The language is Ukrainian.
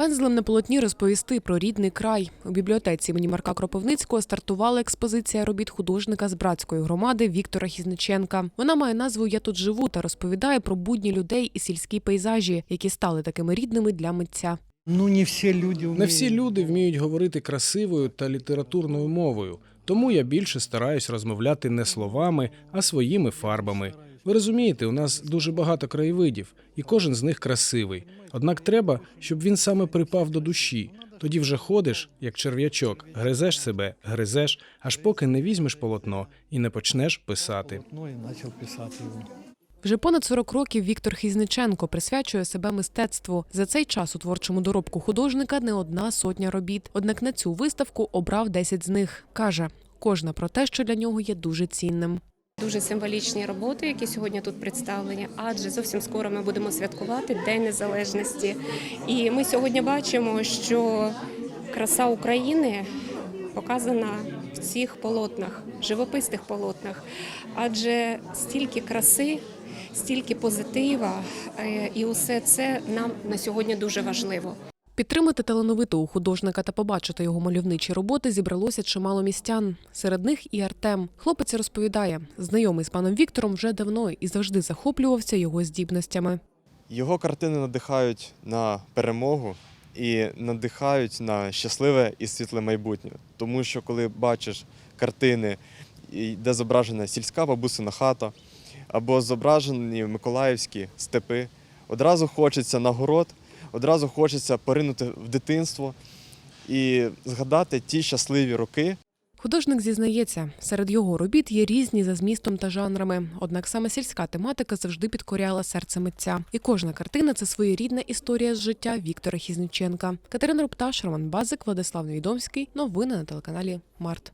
Пензлем на полотні розповісти про рідний край. У бібліотеці імені Марка Кропивницького стартувала експозиція робіт художника з братської громади Віктора Хізниченка. Вона має назву Я тут живу та розповідає про будні людей і сільські пейзажі, які стали такими рідними для митця. Ну, не всі люди вміють. Не всі люди вміють говорити красивою та літературною мовою, тому я більше стараюсь розмовляти не словами, а своїми фарбами. Ви розумієте, у нас дуже багато краєвидів, і кожен з них красивий. Однак треба, щоб він саме припав до душі. Тоді вже ходиш, як черв'ячок, гризеш себе, гризеш, аж поки не візьмеш полотно і не почнеш писати. Вже понад 40 років Віктор Хізниченко присвячує себе мистецтву. За цей час у творчому доробку художника не одна сотня робіт. Однак на цю виставку обрав 10 з них. каже, кожна про те, що для нього є дуже цінним. Дуже символічні роботи, які сьогодні тут представлені, адже зовсім скоро ми будемо святкувати День Незалежності. І ми сьогодні бачимо, що краса України показана в цих полотнах, живописних полотнах, адже стільки краси, стільки позитива, е, і усе це нам на сьогодні дуже важливо. Підтримати талановитого художника та побачити його мальовничі роботи зібралося чимало містян. Серед них і Артем. Хлопець розповідає, знайомий з паном Віктором вже давно і завжди захоплювався його здібностями. Його картини надихають на перемогу і надихають на щасливе і світле майбутнє. Тому що коли бачиш картини, де зображена сільська бабусина хата або зображені миколаївські степи, одразу хочеться на город, одразу хочеться поринути в дитинство і згадати ті щасливі роки, Художник зізнається, серед його робіт є різні за змістом та жанрами. Однак саме сільська тематика завжди підкоряла серце митця. І кожна картина це своєрідна історія з життя Віктора Хізниченка. Катерина Рупташ, Роман Базик, Владислав Невідомський. Новини на телеканалі Март.